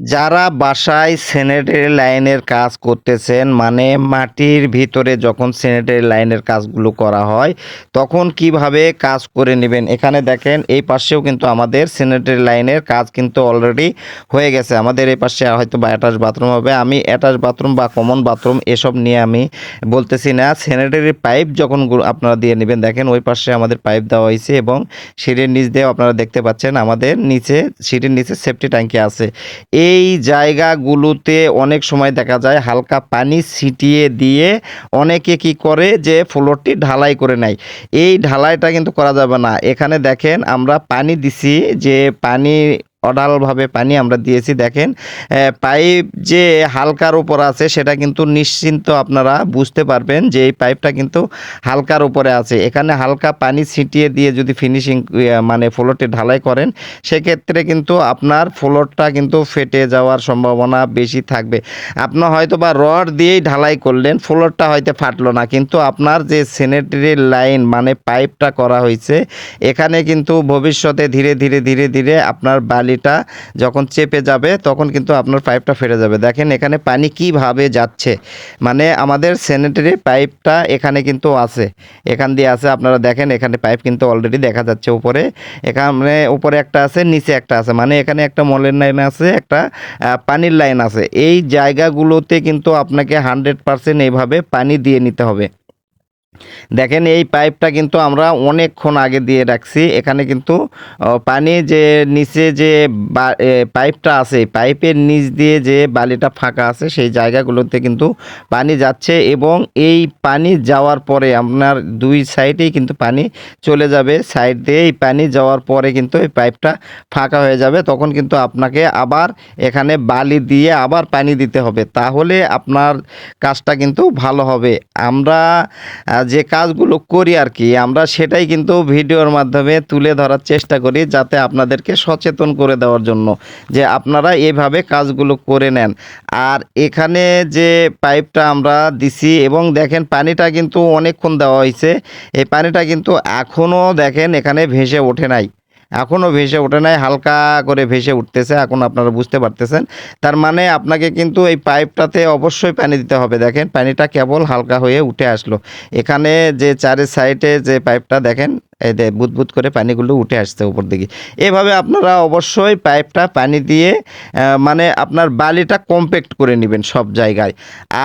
যারা বাসায় স্যানিটারি লাইনের কাজ করতেছেন মানে মাটির ভিতরে যখন স্যানিটারি লাইনের কাজগুলো করা হয়, তখন কীভাবে কাজ করে নেবেন? এখানে দেখেন, এই পাশেও কিন্তু আমাদের স্যানিটারি লাইনের কাজ কিন্তু অলরেডি হয়ে গেছে। আমাদের এই পাশে হয়তো বা অ্যাটাচ বাথরুম হবে। আমি অ্যাটাচ বাথরুম বা কমন বাথরুম এসব নিয়ে আমি বলতেছি না। স্যানিটারি পাইপ যখন আপনারা দিয়ে নেবেন, দেখেন ওই পাশে আমাদের পাইপ দেওয়া হয়েছে এবং সিঁড়ির নিচ দিয়ে আপনারা দেখতে পাচ্ছেন, আমাদের নিচে সিঁড়ির নিচে সেফটি ট্যাঙ্কি আছে। এই জায়গাগুলোতে অনেক সময় দেখা যায় হালকা পানি ছিটিয়ে দিয়ে অনেকে কি করে যে ফ্লোরটি ঢালাই করে নেয়। এই ঢালাইটা কিন্তু করা যাবে না। এখানে দেখেন আমরা পানি দিছি যে পানি অডালভাবে পানি আমরা দিয়েছি, দেখেন। পাইপ যে হালকার উপর আছে, সেটা কিন্তু নিশ্চিন্ত আপনারা বুঝতে পারবেন যে এই পাইপটা কিন্তু হালকার উপরে আছে। এখানে হালকা পানি ছিটিয়ে দিয়ে যদি ফিনিশিং মানে ফ্লোরটি ঢালাই করেন, সেক্ষেত্রে কিন্তু আপনার ফ্লোরটা কিন্তু ফেটে যাওয়ার সম্ভাবনা বেশি থাকবে। আপনার হয়তো বা রড দিয়েই ঢালাই করলেন, ফ্লোরটা হয়তো ফাটলো না, কিন্তু আপনার যে স্যানিটারি লাইন মানে পাইপটা করা হয়েছে, এখানে কিন্তু ভবিষ্যতে ধীরে ধীরে ধীরে ধীরে আপনার বালিটা যখন চেপে যাবে, তখন কিন্তু আপনার পাইপটা ফেটে যাবে। দেখেন এখানে পানি কীভাবে যাচ্ছে। মানে আমাদের স্যানিটারি পাইপটা এখানে কিন্তু আছে। এখান দিয়ে আছে, আপনারা দেখেন এখানে পাইপ কিন্তু অলরেডি দেখা যাচ্ছে উপরে। এখানে উপরে একটা আছে, নিচে একটা আছে। মানে এখানে একটা মলের লাইন আছে, একটা পানির লাইন আছে। এই জায়গাগুলোতে কিন্তু আপনাকে হান্ড্রেড পারসেন্ট এইভাবে পানি দিয়ে নিতে হবে। দেখেন, এই পাইপটা কিন্তু আমরা অনেকক্ষণ আগে দিয়ে রাখছি। এখানে কিন্তু পানি যে নিচে যে পাইপটা আছে, পাইপের নিচ দিয়ে যে বালিটা ফাঁকা আছে, সেই জায়গাগুলোতে কিন্তু পানি যাচ্ছে এবং এই পানি যাওয়ার পরে আপনার দুই সাইডেই কিন্তু পানি চলে যাবে। সাইড দিয়ে এই পানি যাওয়ার পরে কিন্তু এই পাইপটা ফাঁকা হয়ে যাবে। তখন কিন্তু আপনাকে আবার এখানে বালি দিয়ে আবার পানি দিতে হবে। তাহলে আপনার কাজটা কিন্তু ভালো হবে। আমরা যে কাজগুলো করি আর কি, আমরা সেটাই কিন্তু ভিডিওর মাধ্যমে তুলে ধরার চেষ্টা করি যাতে আপনাদেরকে সচেতন করে দেওয়ার জন্য যে আপনারা এভাবে কাজগুলো করে নেন। আর এখানে যে পাইপটা আমরা দিছি এবং দেখেন পানিটা কিন্তু অনেকক্ষণ দেওয়া হয়েছে এই পানিটা কিন্তু এখনও দেখেন এখানে ভেসে ওঠে নাই। এখনও ভেসে ওঠে নাই, হালকা করে ভেসে উঠতেছে, এখন আপনারা বুঝতে পারতেছেন। তার মানে আপনাকে কিন্তু এই পাইপটাতে অবশ্যই পানি দিতে হবে। দেখেন পানিটা কেবল হালকা হয়ে উঠে আসলো। এখানে যে চারের সাইডে যে পাইপটা দেখেন বুদবুদ করে পানিগুলো উঠে আসছে উপর দিকে। এভাবে আপনারা অবশ্যই পাইপটা পানি দিয়ে মানে আপনার বালিটা কম্প্যাক্ট করে নেবেন সব জায়গায়।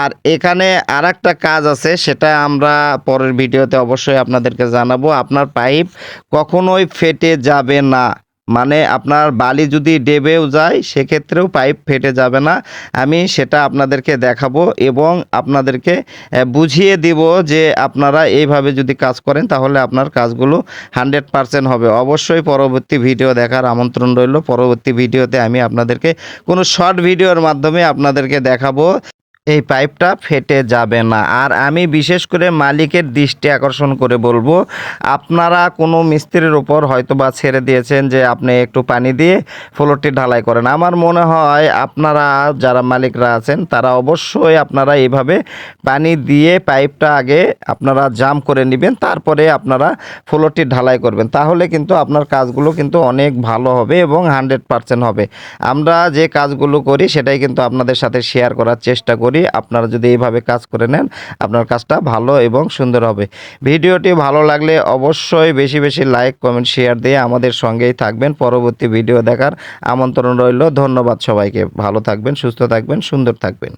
আর এখানে আর কাজ আছে, সেটা আমরা পরের ভিডিওতে অবশ্যই আপনাদেরকে জানাব। আপনার পাইপ কখনোই ফেটে যাবে না। মানে আপনার বালি যদি ডেবেও যায়, সেক্ষেত্রেও পাইপ ফেটে যাবে না। আমি সেটা আপনাদেরকে দেখাবো এবং আপনাদেরকে বুঝিয়ে দিব যে আপনারা এইভাবে যদি কাজ করেন, তাহলে আপনার কাজগুলো হান্ড্রেড পারসেন্ট হবে। অবশ্যই পরবর্তী ভিডিও দেখার আমন্ত্রণ রইল। পরবর্তী ভিডিওতে আমি আপনাদেরকে কোনো শর্ট ভিডিওর মাধ্যমে আপনাদেরকে দেখাবো। এই পাইপটা ফেটে যাবে না। আর আমি বিশেষ করে মালিকের দৃষ্টি আকর্ষণ করে বলব, আপনারা কোনো মিস্ত্রির উপর হয়তো বা ছেড়ে দিয়েছেন যে আপনি একটু পানি দিয়ে ফ্লোরটি ঢালাই করেন। আমার মনে হয় আপনারা যারা মালিকরা আছেন, তারা অবশ্যই আপনারা এইভাবে পানি দিয়ে পাইপটা আগে আপনারা জাম করে নেবেন, তারপরে আপনারা ফ্লোরটি ঢালাই করবেন। তাহলে কিন্তু আপনার কাজগুলো কিন্তু অনেক ভালো হবে এবং হান্ড্রেড পারসেন্ট হবে। আমরা যে কাজগুলো করি, সেটাই কিন্তু আপনাদের সাথে শেয়ার করার চেষ্টা করি, আপনারা যদি এইভাবে কাজ করে নেন, আপনার কাজটা ভালো এবং সুন্দর হবে। ভিডিওটি ভালো লাগলে অবশ্যই বেশি বেশি লাইক, কমেন্ট, শেয়ার দিয়ে আমাদের সঙ্গেই থাকবেন। পরবর্তী ভিডিও দেখার আমন্ত্রণ রইল। ধন্যবাদ সবাইকে। ভালো থাকবেন, সুস্থ থাকবেন, সুন্দর থাকবেন।